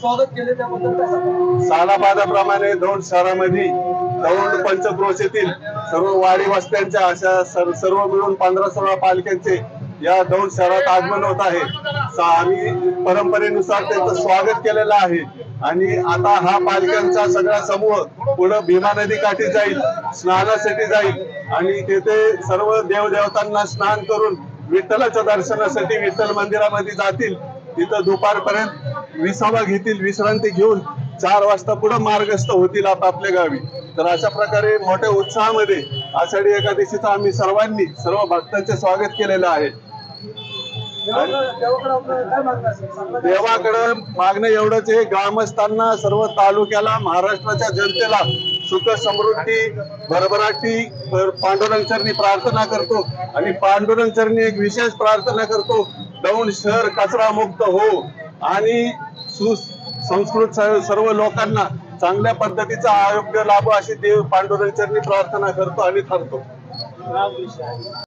स्वागत केले त्याबद्दल सालाबादाप्रमाणे दौंड शहरामध्ये दौंड पंचक्रोशीतील सर्व वाडी वस्त्यांच्या अशा सर्व मिळून पंधरा सोळा पालख्यांचे या दौंड शहरात आगमन होत आहे. आम्ही परंपरेनुसार त्यांचं स्वागत केलेलं आहे. आणि आता हा पालख्यांचा सगळा समूह पुढे भीमा नदी काठी जाईल स्नानासाठी जाईल. आणि तेथे सर्व देवदेवतांना स्नान करून विठ्ठलाच्या दर्शनासाठी विठ्ठल मंदिरामध्ये जातील. तिथं दुपारपर्यंत विसावा घेतील विश्रांती घेऊन चार वाजता पुढे मार्गस्थ होतील आपापल्या गावी. तर अशा प्रकारे मोठ्या उत्साहामध्ये आषाढी एकादशीचं आम्ही सर्वांनी सर्व भक्तांचे स्वागत केलेलं आहे. देवाकडं- मागणं देवाकडं मागणं एवढंच आहे. ग्रामस्थांना सर्व तालुक्याला महाराष्ट्राच्या जनतेला सुख समृद्धी भरभराटी पर- पांडुरंग चरणी प्रार्थना करतो. आणि पांडुरंग चरणी एक विशेष प्रार्थना करतो. दौंड शहर कचरा मुक्त हो. आणि सुसंस्कृत सर्व लोकांना चांगल्या पद्धतीचा आरोग्य लाभ अशी देव पांडुरंग चरणी प्रार्थना करतो आणि थांबतो.